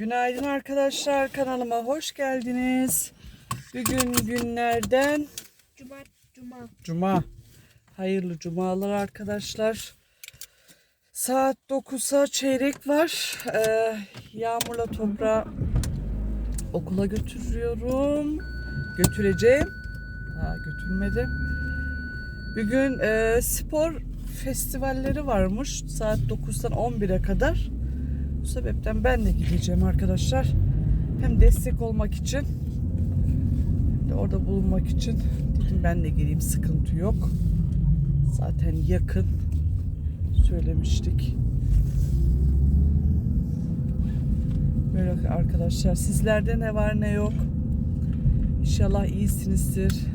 Günaydın arkadaşlar kanalıma hoş geldiniz. Bugün günlerden Cuma, cuma. Cuma. Hayırlı cumalar arkadaşlar. Saat 9'a çeyrek var. Ee, Yağmur'la toprağı okula götürüyorum. Götüreceğim. Daha götürmedim. Bugün e, spor festivalleri varmış. Saat 9'dan 11'e kadar. Bu sebepten ben de gideceğim arkadaşlar. Hem destek olmak için hem de orada bulunmak için dedim ben de geleyim sıkıntı yok. Zaten yakın söylemiştik. Böyle arkadaşlar sizlerde ne var ne yok. İnşallah iyisinizdir.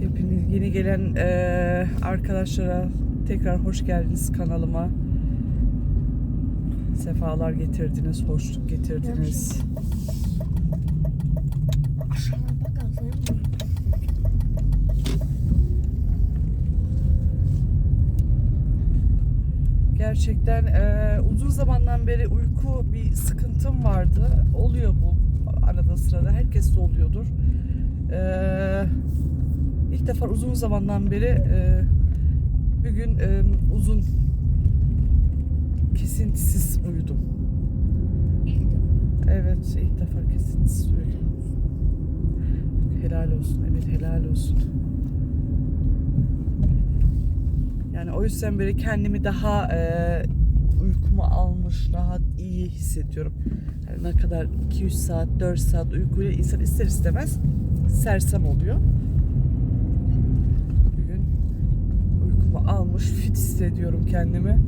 Hepiniz yeni gelen eee, arkadaşlara tekrar hoş geldiniz kanalıma. Sefalar getirdiniz, hoşluk getirdiniz. Gerçekten eee, uzun zamandan beri uyku bir sıkıntım vardı. Oluyor bu arada sırada. Herkes de oluyordur. Eee ilk defa uzun zamandan beri eee bugün eee, uzun kesintisiz uyudum. İlk defa. Evet, ilk defa kesintisiz uyudum. Helal olsun, evet helal olsun. Yani o yüzden böyle kendimi daha e, uykumu almış, rahat, iyi hissediyorum. Yani ne kadar 2-3 saat, 4 saat uykuyla insan ister istemez sersem oluyor. Bugün uykumu almış, fit hissediyorum kendimi.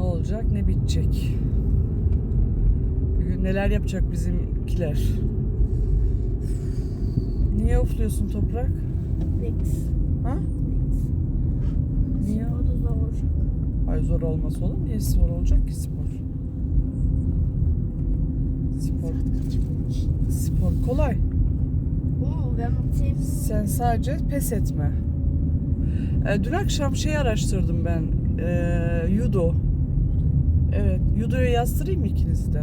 Ne olacak, ne bitecek. Bugün neler yapacak bizimkiler? Niye ufluyorsun toprak? Next. Ha? Niye? O da zor olacak. Ay zor olmaz olur. Niye spor olacak ki spor? Spor, spor kolay. Oo ben atayım. Sen sadece pes etme. Ee, dün akşam şey araştırdım ben. Ee, judo. Evet. Judo'ya yazdırayım mı ikinizi de?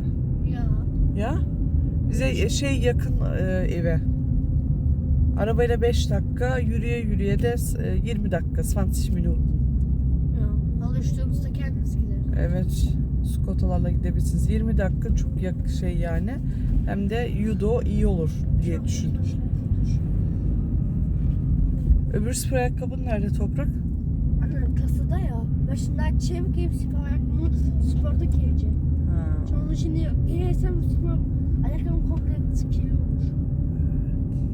Ya. Ya? Bize şey yakın e, eve. Arabayla 5 dakika, yürüye yürüye de e, 20 dakika. 20 minut. Ya. Alıştığımızda kendimiz gideriz. Evet. Skotalarla gidebilirsiniz. 20 dakika çok yak şey yani. Hem de judo iyi olur diye düşündüm. Öbür spor ayakkabın nerede toprak? Anne kasada ya. Ben şimdi açayım giyip ayakkabımı sporda giyeceğim. Ha. Sonra şimdi giyersem spor ayakkabım komple kilo olur.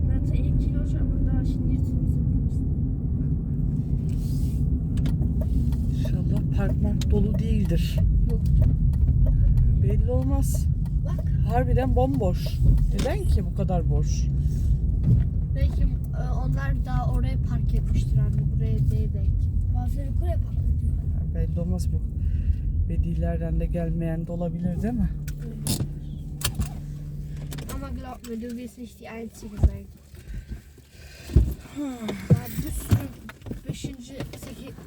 Zaten ilk kilo ama daha şimdi. İnşallah park mark dolu değildir. Yok. Belli olmaz. Bak. Harbiden bomboş. Neden ki bu kadar boş? Belki e, onlar daha oraya park etmiştir anne. Buraya değil belki. Bazıları buraya park ediyor. Belli olmaz bu. Velilerden de gelmeyen de olabilir değil mi? Aber glaub mir, du wirst nicht die Einzige sein. Daha bir sürü 5. 8.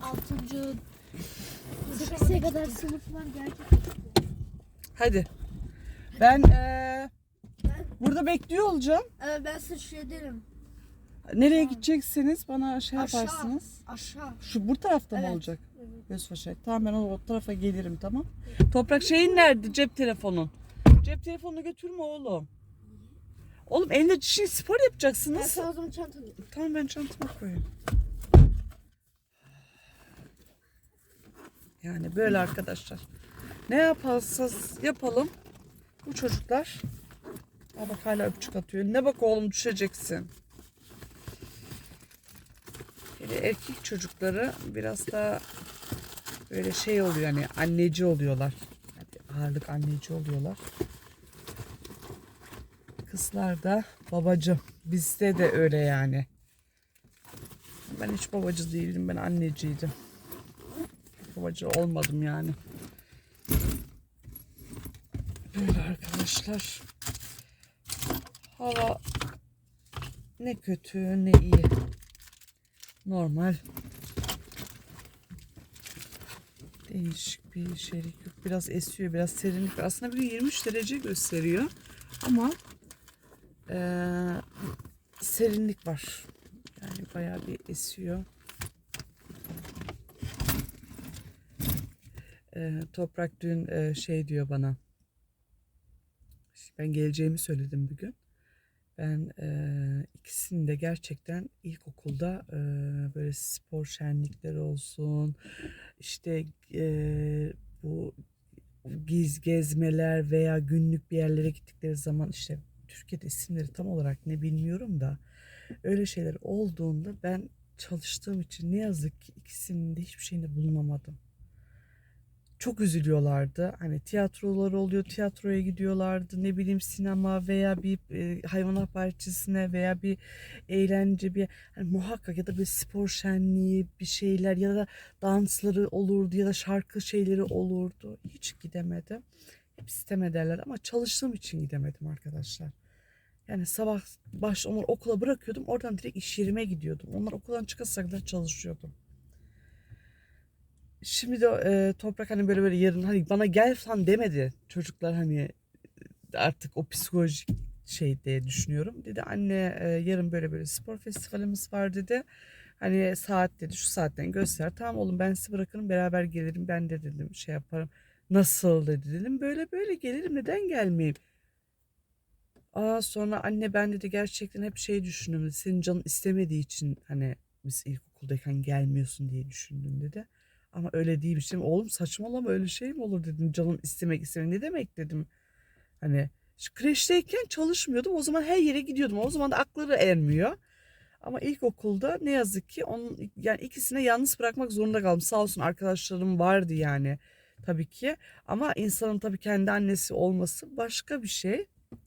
6. 8'e kadar sınıf var gerçekten. Hadi. Ben eee, burada bekliyor olacağım. Ee, ben size şey. Nereye gideceksiniz bana şey Aşağı. yaparsınız. Aşağı. Şu bu tarafta mı Evet. olacak? Evet. Gözbaşı. Tamam ben o, tarafa gelirim tamam. Toprak şeyin nerede? Cep telefonun. Cep telefonunu götürme oğlum. Oğlum elinde şey spor Ben yapacaksınız. sana o zaman çantanı Tamam ben çantama koyayım. Yani böyle arkadaşlar. Ne yaparsanız yapalım. Bu çocuklar. Aa bak hala öpücük atıyor. Ne bak oğlum düşeceksin. Hele erkek çocukları biraz daha böyle şey oluyor hani anneci oluyorlar. Hadi ağırlık anneci oluyorlar. Kızlar da babacı. Bizde de öyle yani. Ben hiç babacı değildim. Ben anneciydim. Babacı olmadım yani. Böyle arkadaşlar. Hava ne kötü ne iyi. Normal. Değişik bir bir şeylik yok. Biraz esiyor, biraz serinlik. Aslında bugün 23 derece gösteriyor. Ama eee, serinlik var. Yani bayağı bir esiyor. Eee, toprak dün eee, şey diyor bana. Ben geleceğimi söyledim bugün. Ben eee ikisini de gerçekten ilkokulda eee, böyle spor şenlikleri olsun, işte eee, bu giz gezmeler veya günlük bir yerlere gittikleri zaman işte Türkiye'de isimleri tam olarak ne bilmiyorum da öyle şeyler olduğunda ben çalıştığım için ne yazık ki ikisinin de hiçbir şeyinde bulunamadım. Çok üzülüyorlardı. Hani tiyatrolar oluyor, tiyatroya gidiyorlardı. Ne bileyim sinema veya bir e, hayvanat bahçesine veya bir eğlence bir hani muhakkak ya da bir spor şenliği bir şeyler ya da dansları olurdu ya da şarkı şeyleri olurdu. Hiç gidemedim. Hep sitem ederler ama çalıştığım için gidemedim arkadaşlar. Yani sabah baş onları okula bırakıyordum. Oradan direkt iş yerime gidiyordum. Onlar okuldan çıkasıya kadar çalışıyordum. Şimdi de e, toprak hani böyle böyle yarın hani bana gel falan demedi. Çocuklar hani artık o psikolojik şey diye düşünüyorum. Dedi anne e, yarın böyle böyle spor festivalimiz var dedi. Hani saat dedi şu saatten göster. Tamam oğlum ben sizi bırakırım beraber gelirim. Ben de dedim şey yaparım. Nasıl dedi dedim. Böyle böyle gelirim neden gelmeyeyim? Aa sonra anne ben dedi gerçekten hep şey düşündüm. Senin canın istemediği için hani biz ilkokuldayken gelmiyorsun diye düşündüm dedi. Ama öyle değilmiş. Dedim, Oğlum saçmalama öyle şey mi olur dedim. Canım istemek istemek ne demek dedim. Hani kreşteyken çalışmıyordum. O zaman her yere gidiyordum. O zaman da akları ermiyor. Ama ilkokulda ne yazık ki onun yani ikisine yalnız bırakmak zorunda kaldım. Sağ olsun arkadaşlarım vardı yani tabii ki. Ama insanın tabii kendi annesi olması başka bir şey.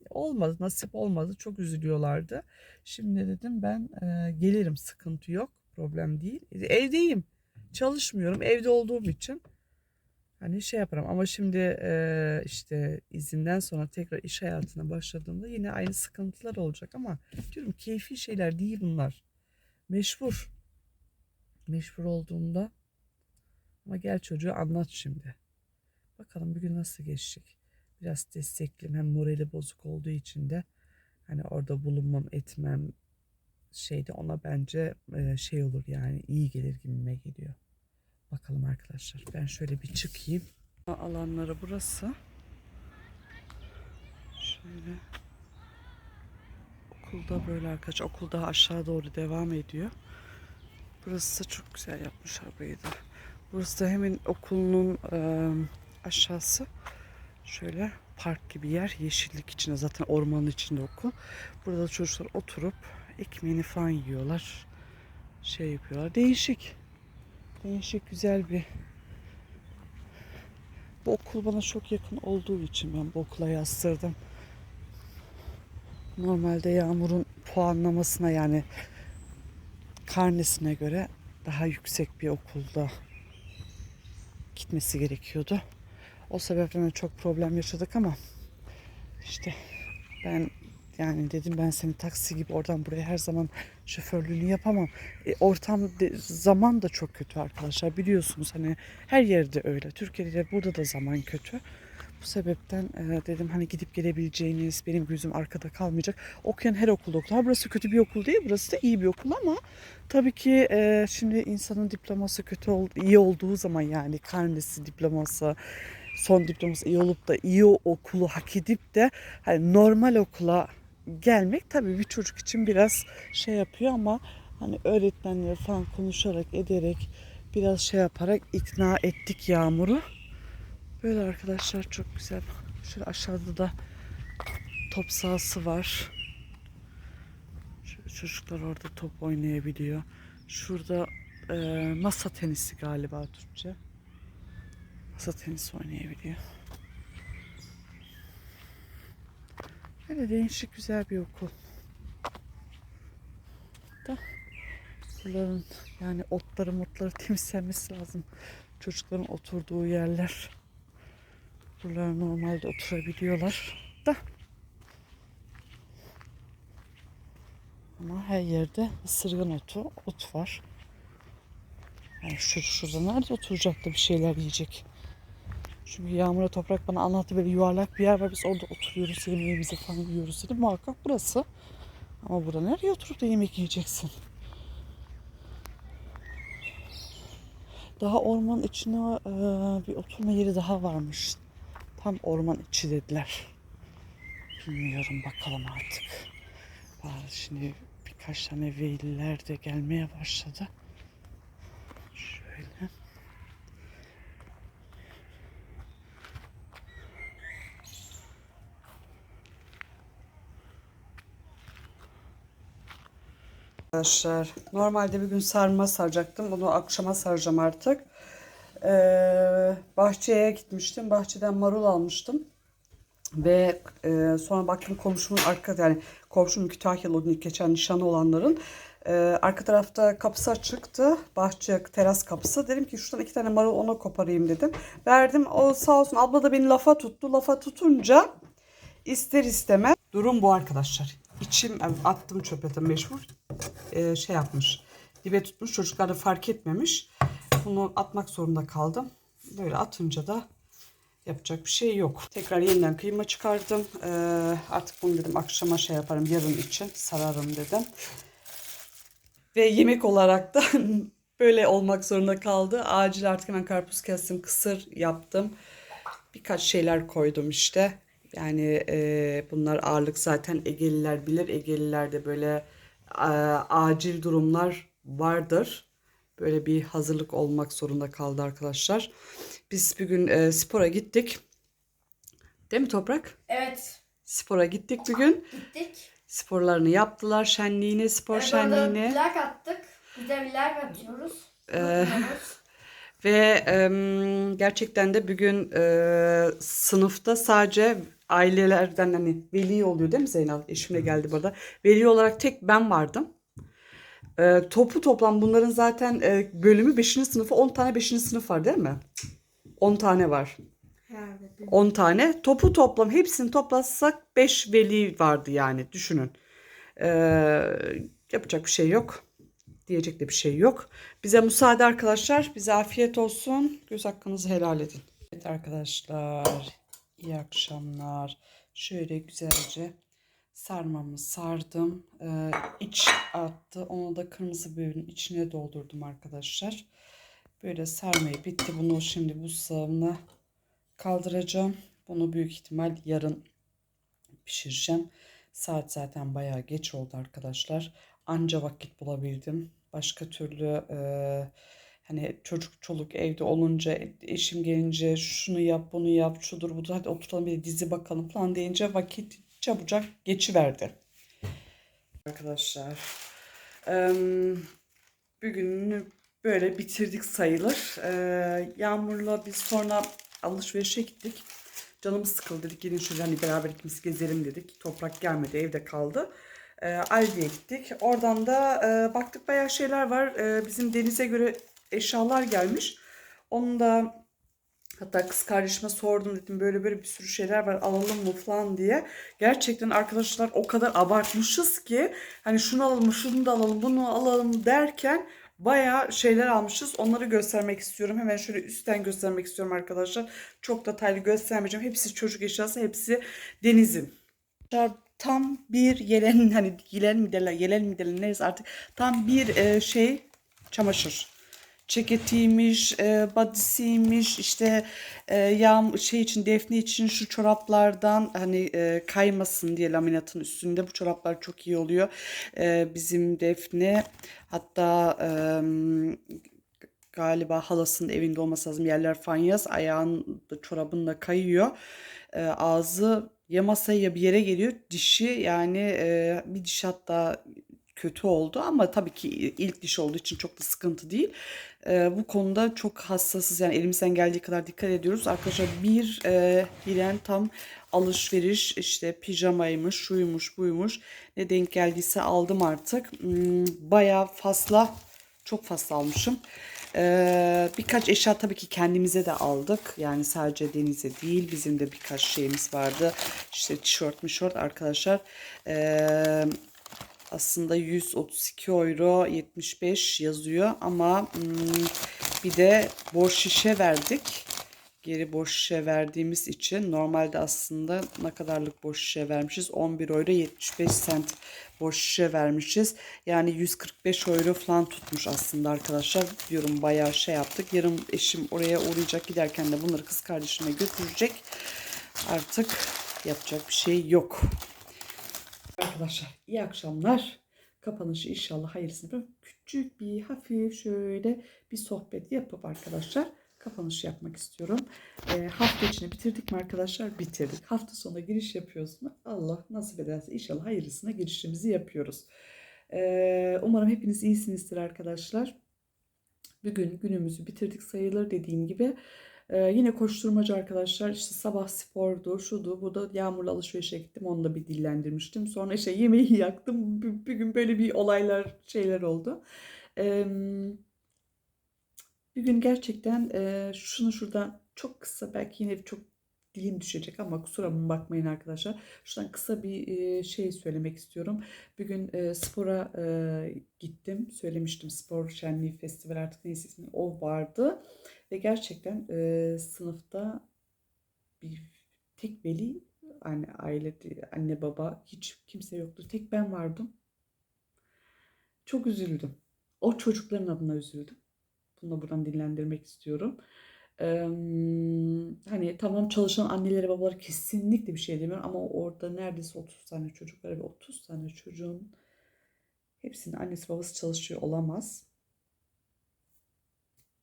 Olmadı, nasip olmadı. Çok üzülüyorlardı. Şimdi dedim ben e, gelirim, sıkıntı yok, problem değil. Evdeyim, çalışmıyorum. Evde olduğum için hani şey yaparım. Ama şimdi e, işte izinden sonra tekrar iş hayatına başladığımda yine aynı sıkıntılar olacak ama diyorum keyfi şeyler değil bunlar. Meşhur. Meşhur olduğunda ama gel çocuğu anlat şimdi. Bakalım bir gün nasıl geçecek. Biraz destekliyim. Hem morali bozuk olduğu için de hani orada bulunmam etmem şeyde ona bence e, şey olur yani iyi gelir gibime geliyor. Bakalım arkadaşlar. Ben şöyle bir çıkayım. Alanları burası. Şöyle. Okulda böyle arkadaşlar. Okul daha aşağı doğru devam ediyor. Burası çok güzel yapmışlar burayı da. Burası da hemen okulun e, aşağısı. Şöyle park gibi yer. Yeşillik içinde zaten ormanın içinde okul. Burada da çocuklar oturup ekmeğini falan yiyorlar. Şey yapıyorlar. Değişik. Değişik güzel bir bu okul bana çok yakın olduğu için ben bu okula yazdırdım. Normalde Yağmur'un puanlamasına yani karnesine göre daha yüksek bir okulda gitmesi gerekiyordu. O sebepten çok problem yaşadık ama işte ben yani dedim ben seni taksi gibi oradan buraya her zaman şoförlüğünü yapamam. E, ortam de- zaman da çok kötü arkadaşlar biliyorsunuz hani her yerde öyle. Türkiye'de de burada da zaman kötü. Bu sebepten e, dedim hani gidip gelebileceğiniz benim gözüm arkada kalmayacak. Okuyan her okulda okul. Ha, burası kötü bir okul değil burası da iyi bir okul ama tabii ki e, şimdi insanın diploması kötü ol, iyi olduğu zaman yani karnesi diploması son diploması iyi olup da iyi okulu hak edip de hani normal okula gelmek tabii bir çocuk için biraz şey yapıyor ama hani öğretmenleri falan konuşarak ederek biraz şey yaparak ikna ettik Yağmur'u. Böyle arkadaşlar çok güzel. Şöyle aşağıda da top sahası var. Çocuklar orada top oynayabiliyor. Şurada e, masa tenisi galiba Türkçe. Masa tenisi oynayabiliyor. Böyle değişik güzel bir okul. Da buraların yani otları motları temizlenmesi lazım. Çocukların oturduğu yerler. Buralar normalde oturabiliyorlar da. Ama her yerde ısırgan otu, ot var. Yani şu şurada nerede oturacak da bir şeyler yiyecek. Çünkü Yağmur'a Toprak bana anlattı böyle yuvarlak bir yer var. Biz orada oturuyoruz, yemeğimizi falan yiyoruz dedi. Muhakkak burası. Ama burada nereye oturup da yemek yiyeceksin? Daha ormanın içine e, bir oturma yeri daha varmış. Tam orman içi dediler. Bilmiyorum bakalım artık. Bazı şimdi birkaç tane veliler de gelmeye başladı. Şöyle. Arkadaşlar normalde bir gün sarma saracaktım. Bunu akşama saracağım artık. Ee, bahçeye gitmiştim. Bahçeden marul almıştım. Ve e, sonra baktım komşumun arka yani komşum Kütahyalı geçen nişanı olanların e, arka tarafta kapısı açıktı. Bahçe teras kapısı. Dedim ki şuradan iki tane marul ona koparayım dedim. Verdim. O sağ olsun abla da beni lafa tuttu. Lafa tutunca ister istemez durum bu arkadaşlar. İçim attım çöpe de mecbur e, şey yapmış. Dibe tutmuş. Çocuklar da fark etmemiş. Bunu atmak zorunda kaldım. Böyle atınca da yapacak bir şey yok. Tekrar yeniden kıyma çıkardım. Ee, artık bunu dedim akşama şey yaparım yarın için sararım dedim. Ve yemek olarak da böyle olmak zorunda kaldı. Acil artık hemen karpuz kestim, kısır yaptım. Birkaç şeyler koydum işte. Yani e, bunlar ağırlık zaten Egeliler bilir. Egelilerde böyle e, acil durumlar vardır. Böyle bir hazırlık olmak zorunda kaldı arkadaşlar. Biz bir gün e, spora gittik. Değil mi Toprak? Evet. Spora gittik bir gün. Gittik. Sporlarını yaptılar. Şenliğini, spor Evet, şenliğini. plak attık. Bir de plak atıyoruz. Ee, Bakıyoruz. Ve em, gerçekten de bugün e, sınıfta sadece ailelerden hani veli oluyor değil mi Zeynep? Eşimle geldi burada. Veli olarak tek ben vardım. E, topu toplam bunların zaten e, bölümü 5. sınıfı 10 tane 5. sınıf var değil mi? 10 tane var. Herhalde. 10 tane. Topu toplam hepsini toplasak 5 veli vardı yani düşünün. Ee, yapacak bir şey yok. Diyecek de bir şey yok. Bize müsaade arkadaşlar. Bize afiyet olsun. Göz hakkınızı helal edin. Evet arkadaşlar. İyi akşamlar. Şöyle güzelce sarmamı sardım. Ee, iç attı. Onu da kırmızı biberin içine doldurdum arkadaşlar. Böyle sarmayı bitti. Bunu şimdi bu sağına kaldıracağım. Bunu büyük ihtimal yarın pişireceğim. Saat zaten bayağı geç oldu arkadaşlar. Anca vakit bulabildim. Başka türlü e, hani çocuk çoluk evde olunca eşim gelince şunu yap bunu yap şudur budur hadi oturalım bir dizi bakalım falan deyince vakit çabucak geçiverdi. Arkadaşlar bugünü böyle bitirdik sayılır. Yağmur'la biz sonra alışverişe gittik. Canımız sıkıldı dedik gelin şöyle hani beraber ikimiz gezelim dedik. Toprak gelmedi evde kaldı. Ee, Aldi'ye gittik. Oradan da e, baktık bayağı şeyler var. Ee, bizim denize göre eşyalar gelmiş. Onu da Hatta kız kardeşime sordum dedim böyle böyle bir sürü şeyler var alalım mı falan diye. Gerçekten arkadaşlar o kadar abartmışız ki hani şunu alalım şunu da alalım bunu alalım derken bayağı şeyler almışız. Onları göstermek istiyorum. Hemen şöyle üstten göstermek istiyorum arkadaşlar. Çok detaylı göstermeyeceğim. Hepsi çocuk eşyası hepsi denizin. Tam bir yelen hani yelen mi derler yelen mi derler neyse artık tam bir e, şey çamaşır ceketiymiş, e, body'siymiş, işte e, yağm şey için Defne için şu çoraplardan hani e, kaymasın diye laminatın üstünde bu çoraplar çok iyi oluyor. E, bizim Defne hatta e, galiba halasının evinde olması lazım yerler fanyas ayağın çorabınla kayıyor. E, ağzı ya masaya ya bir yere geliyor. Dişi yani e, bir diş hatta kötü oldu ama tabii ki ilk diş olduğu için çok da sıkıntı değil. Ee, bu konuda çok hassasız yani elimizden geldiği kadar dikkat ediyoruz. Arkadaşlar bir e, bilen tam alışveriş işte pijamaymış, şuymuş, buymuş ne denk geldiyse aldım artık. Hmm, bayağı fazla çok fazla almışım. Ee, birkaç eşya tabii ki kendimize de aldık. Yani sadece denize değil bizim de birkaç şeyimiz vardı. İşte tişört mişört arkadaşlar. Ee, aslında 132 euro 75 yazıyor ama hmm, bir de boş şişe verdik. geri boş şişe verdiğimiz için normalde aslında ne kadarlık boş şişe vermişiz? 11 euro 75 sent boş şişe vermişiz. Yani 145 euro falan tutmuş aslında arkadaşlar. Diyorum bayağı şey yaptık. Yarın eşim oraya uğrayacak giderken de bunları kız kardeşime götürecek. Artık yapacak bir şey yok. Arkadaşlar iyi akşamlar. Kapanışı inşallah hayırlısıyla böyle küçük bir hafif şöyle bir sohbet yapıp arkadaşlar kapanış yapmak istiyorum. Ee, hafta içini bitirdik mi arkadaşlar? Bitirdik. Hafta sonu giriş yapıyoruz mu? Allah nasip ederse inşallah hayırlısına girişimizi yapıyoruz. Ee, umarım hepiniz iyisinizdir arkadaşlar. Bugün günümüzü bitirdik sayılır dediğim gibi. Ee, yine koşturmacı arkadaşlar işte sabah spordu, şudu, bu da yağmurlu alışverişe gittim. Onu da bir dillendirmiştim. Sonra işte yemeği yaktım. Bir, bir gün böyle bir olaylar şeyler oldu. Ee, bir gün gerçekten e, şunu şuradan çok kısa belki yine çok dilim düşecek ama kusura bakmayın arkadaşlar. Şuradan kısa bir şey söylemek istiyorum. Bir gün e, spora gittim. Söylemiştim spor şenliği festival artık neyse ismi o vardı. Ve gerçekten sınıfta bir tek veli anne aile anne baba hiç kimse yoktu. Tek ben vardım. Çok üzüldüm. O çocukların adına üzüldüm. Bunu da buradan dinlendirmek istiyorum. Eee, hani tamam çalışan annelere babalara kesinlikle bir şey demiyorum ama orada neredeyse 30 tane çocuk ve 30 tane çocuğun hepsinin annesi babası çalışıyor olamaz.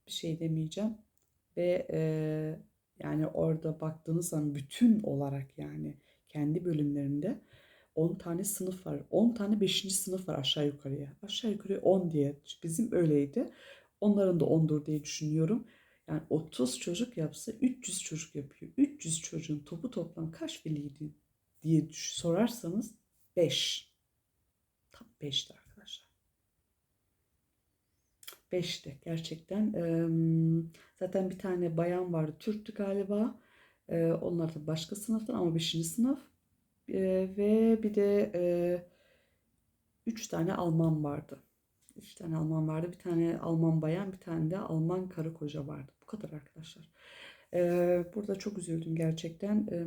Bir şey demeyeceğim ve eee, yani orada baktığınız zaman bütün olarak yani kendi bölümlerinde 10 tane sınıf var. 10 tane 5. sınıf var aşağı yukarıya. Aşağı yukarıya 10 diye bizim öyleydi. Onların da 10'dur diye düşünüyorum. Yani 30 çocuk yapsa 300 çocuk yapıyor. 300 çocuğun topu toplam kaç veliydi diye sorarsanız 5. Tam 5'ti arkadaşlar. 5'ti gerçekten. Zaten bir tane bayan vardı. Türktü galiba. Onlar da başka sınıftan ama 5. sınıf. Ve bir de 3 tane Alman vardı. Üç tane Alman vardı. Bir tane Alman bayan, bir tane de Alman karı koca vardı. Bu kadar arkadaşlar. Ee, burada çok üzüldüm gerçekten. Ee,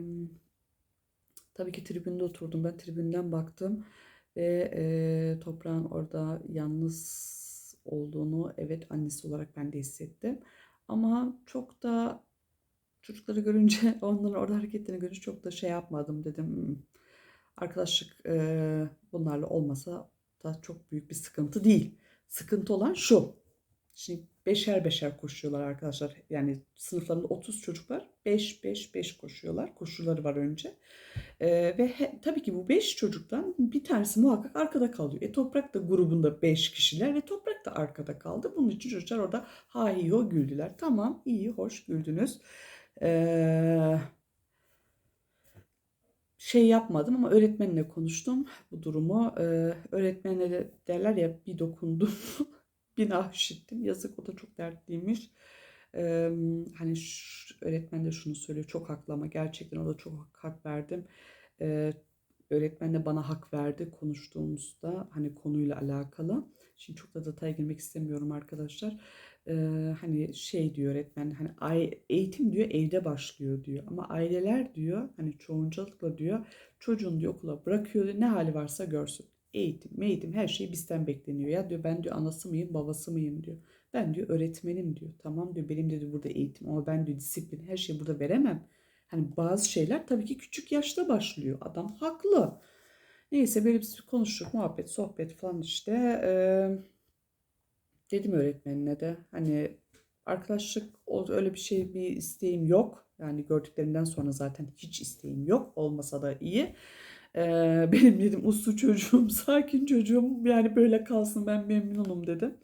tabii ki tribünde oturdum. Ben tribünden baktım ve e, toprağın orada yalnız olduğunu evet annesi olarak ben de hissettim. Ama çok da çocukları görünce, onların orada hareketlerini görünce çok da şey yapmadım dedim. "Hmm, Arkadaşlık e, bunlarla olmasa da çok büyük bir sıkıntı değil. Sıkıntı olan şu. Şimdi beşer beşer koşuyorlar arkadaşlar. Yani sınıflarında 30 çocuk var. 5 5 5 koşuyorlar. Koşuları var önce. Ee, ve he- tabii ki bu 5 çocuktan bir tanesi muhakkak arkada kalıyor. E Toprak da grubunda 5 kişiler ve Toprak da arkada kaldı. Bunun için çocuklar orada ha iyi o güldüler. Tamam iyi hoş güldünüz. Ee, şey yapmadım ama öğretmenle konuştum bu durumu. Ee, öğretmenle de derler ya bir dokundum. bir nah işittim. Yazık o da çok dertliymiş. Ee, hani şu, öğretmen de şunu söylüyor. Çok haklı ama gerçekten o da çok hak verdim. Ee, öğretmen de bana hak verdi konuştuğumuzda hani konuyla alakalı. Şimdi çok da detaya girmek istemiyorum arkadaşlar. Ee, hani şey diyor öğretmen hani eğitim diyor evde başlıyor diyor ama aileler diyor hani çoğuncalıkla diyor çocuğun diyor okula bırakıyor diyor, ne hali varsa görsün. Eğitim, eğitim her şey bizden bekleniyor. Ya diyor ben diyor anası mıyım, babası mıyım diyor. Ben diyor öğretmenim diyor. Tamam diyor benim dedi burada eğitim ama ben diyor disiplin her şeyi burada veremem. Hani bazı şeyler tabii ki küçük yaşta başlıyor. Adam haklı. Neyse böyle bir konuştuk, muhabbet, sohbet falan işte. Ee, dedim öğretmenine de hani arkadaşlık öyle bir şey bir isteğim yok. Yani gördüklerinden sonra zaten hiç isteğim yok. Olmasa da iyi. Ee, benim dedim uslu çocuğum, sakin çocuğum yani böyle kalsın ben memnunum dedim.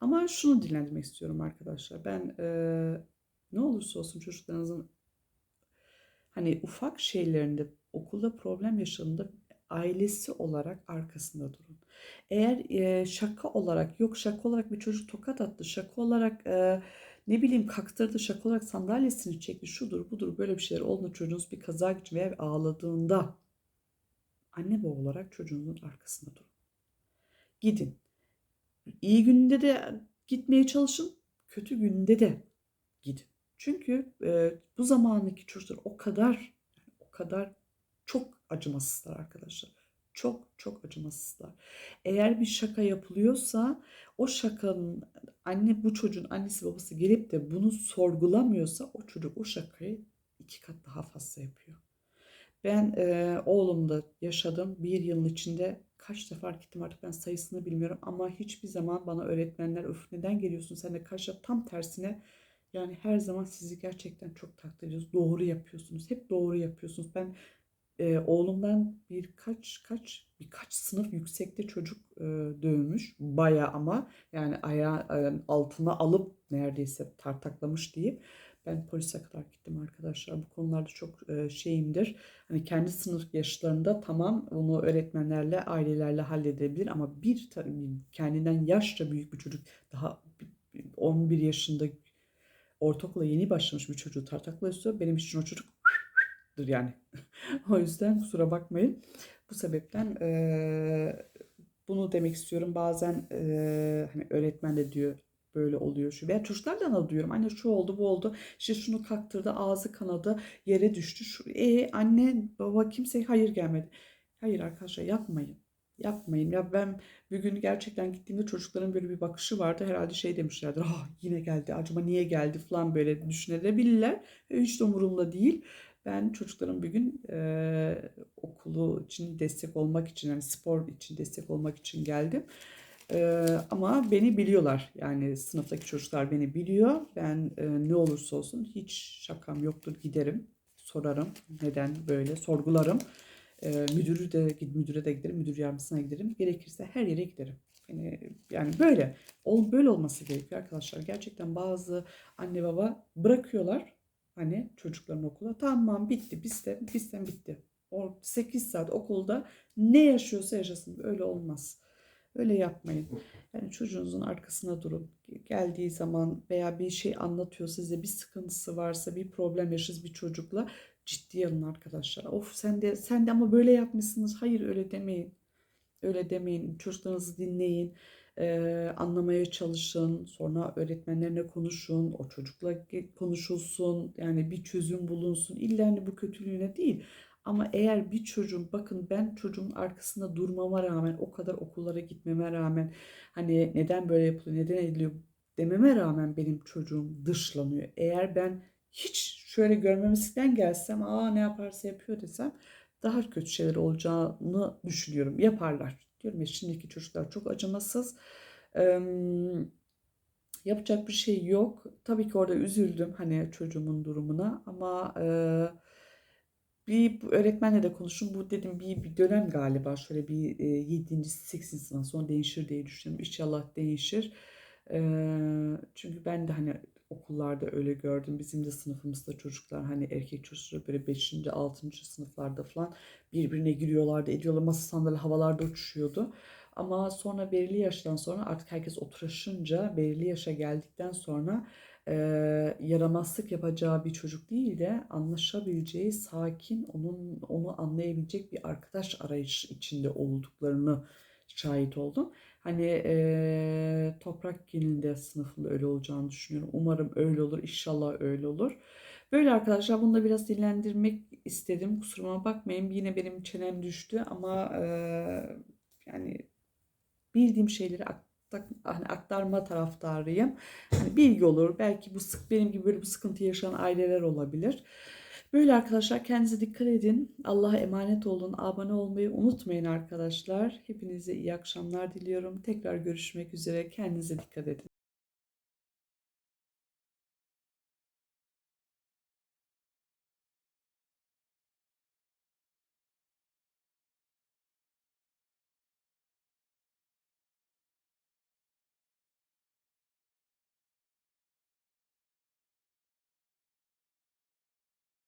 Ama şunu dinlendirmek istiyorum arkadaşlar. Ben eee, ne olursa olsun çocuklarınızın hani ufak şeylerinde okulda problem yaşadığında ailesi olarak arkasında durun. Eğer eee, şaka olarak yok şaka olarak bir çocuk tokat attı, şaka olarak eee, ne bileyim kaktırdı, şaka olarak sandalyesini çekti, şudur budur böyle bir şeyler olduğunda çocuğunuz bir kaza geçirdi veya ağladığında anne baba olarak çocuğunuzun arkasında durun. Gidin. İyi günde de gitmeye çalışın, kötü günde de gidin. Çünkü e, bu zamandaki çocuklar o kadar o kadar çok acımasızlar arkadaşlar. Çok çok acımasızlar. Eğer bir şaka yapılıyorsa o şakanın anne bu çocuğun annesi babası gelip de bunu sorgulamıyorsa o çocuk o şakayı iki kat daha fazla yapıyor. Ben e, oğlumda yaşadım. Bir yılın içinde kaç defa gittim artık ben sayısını bilmiyorum ama hiçbir zaman bana öğretmenler öf neden geliyorsun sen de yap tam tersine yani her zaman sizi gerçekten çok takdir ediyoruz. Doğru yapıyorsunuz. Hep doğru yapıyorsunuz. Ben e, oğlumdan birkaç kaç birkaç sınıf yüksekte çocuk e, dövmüş. Baya ama yani ayağı altına alıp neredeyse tartaklamış diyeyim. Ben polise kadar gittim arkadaşlar. Bu konularda çok e, şeyimdir. Hani kendi sınıf yaşlarında tamam onu öğretmenlerle, ailelerle halledebilir ama bir kendinden yaşça büyük bir çocuk daha 11 yaşında ortaokula yeni başlamış bir çocuğu tartaklıyorsa benim için o çocuktur yani. o yüzden kusura bakmayın. Bu sebepten eee, bunu demek istiyorum. Bazen eee, hani öğretmen de diyor böyle oluyor şu. Veya çocuklardan da duyuyorum. Anne şu oldu bu oldu. İşte şunu kaktırdı ağzı kanadı yere düştü. Şu, e, anne baba kimse hayır gelmedi. Hayır arkadaşlar yapmayın. Yapmayın. Ya ben bir gün gerçekten gittiğimde çocukların böyle bir bakışı vardı. Herhalde şey demişlerdir. Ah yine geldi. Acaba niye geldi falan böyle düşünebilirler. Hiç de umurumda değil. Ben çocukların bir gün e, okulu için destek olmak için yani spor için destek olmak için geldim. E, ama beni biliyorlar. Yani sınıftaki çocuklar beni biliyor. Ben e, ne olursa olsun hiç şakam yoktur giderim. Sorarım neden böyle sorgularım. E, müdürü de müdüre de giderim, müdür yardımcısına giderim. Gerekirse her yere giderim. Yani, yani böyle ol böyle olması gerekiyor arkadaşlar. Gerçekten bazı anne baba bırakıyorlar hani çocukların okula. Tamam bitti bizden bizden bitti. O 8 saat okulda ne yaşıyorsa yaşasın. Öyle olmaz. Öyle yapmayın. Yani çocuğunuzun arkasına durun. Geldiği zaman veya bir şey anlatıyor size bir sıkıntısı varsa bir problem yaşız bir çocukla ciddiye alın arkadaşlar. Of sen de sen de ama böyle yapmışsınız. Hayır öyle demeyin. Öyle demeyin. Çocuklarınızı dinleyin. Ee, anlamaya çalışın. Sonra öğretmenlerine konuşun. O çocukla konuşulsun. Yani bir çözüm bulunsun. İlla hani bu kötülüğüne değil. Ama eğer bir çocuğun bakın ben çocuğun arkasında durmama rağmen o kadar okullara gitmeme rağmen hani neden böyle yapılıyor neden ediliyor dememe rağmen benim çocuğum dışlanıyor. Eğer ben hiç şöyle görmemesinden gelsem aa ne yaparsa yapıyor desem daha kötü şeyler olacağını düşünüyorum. Yaparlar. Diyorum ya şimdiki çocuklar çok acımasız. Eee, yapacak bir şey yok. Tabii ki orada üzüldüm hani çocuğumun durumuna ama eee, bir öğretmenle de konuştum. Bu dedim bir, bir dönem galiba şöyle bir e, 7. 8. sınıf sonra değişir diye düşünüyorum. İnşallah değişir. Eee, çünkü ben de hani okullarda öyle gördüm. Bizim de sınıfımızda çocuklar hani erkek çocuklar böyle 5. 6. sınıflarda falan birbirine giriyorlardı, ediyorlar. Masa sandalye havalarda uçuşuyordu. Ama sonra belirli yaştan sonra artık herkes oturuşunca belirli yaşa geldikten sonra e, yaramazlık yapacağı bir çocuk değil de anlaşabileceği, sakin, onun onu anlayabilecek bir arkadaş arayış içinde olduklarını şahit oldum. Hani e, toprak genelinde sınıfında öyle olacağını düşünüyorum. Umarım öyle olur. İnşallah öyle olur. Böyle arkadaşlar bunu da biraz dinlendirmek istedim. Kusuruma bakmayın. Yine benim çenem düştü ama e, yani bildiğim şeyleri hani aktarma taraftarıyım. Hani bilgi olur. Belki bu sık benim gibi böyle bir sıkıntı yaşayan aileler olabilir. Böyle arkadaşlar kendinize dikkat edin. Allah'a emanet olun. Abone olmayı unutmayın arkadaşlar. Hepinize iyi akşamlar diliyorum. Tekrar görüşmek üzere. Kendinize dikkat edin.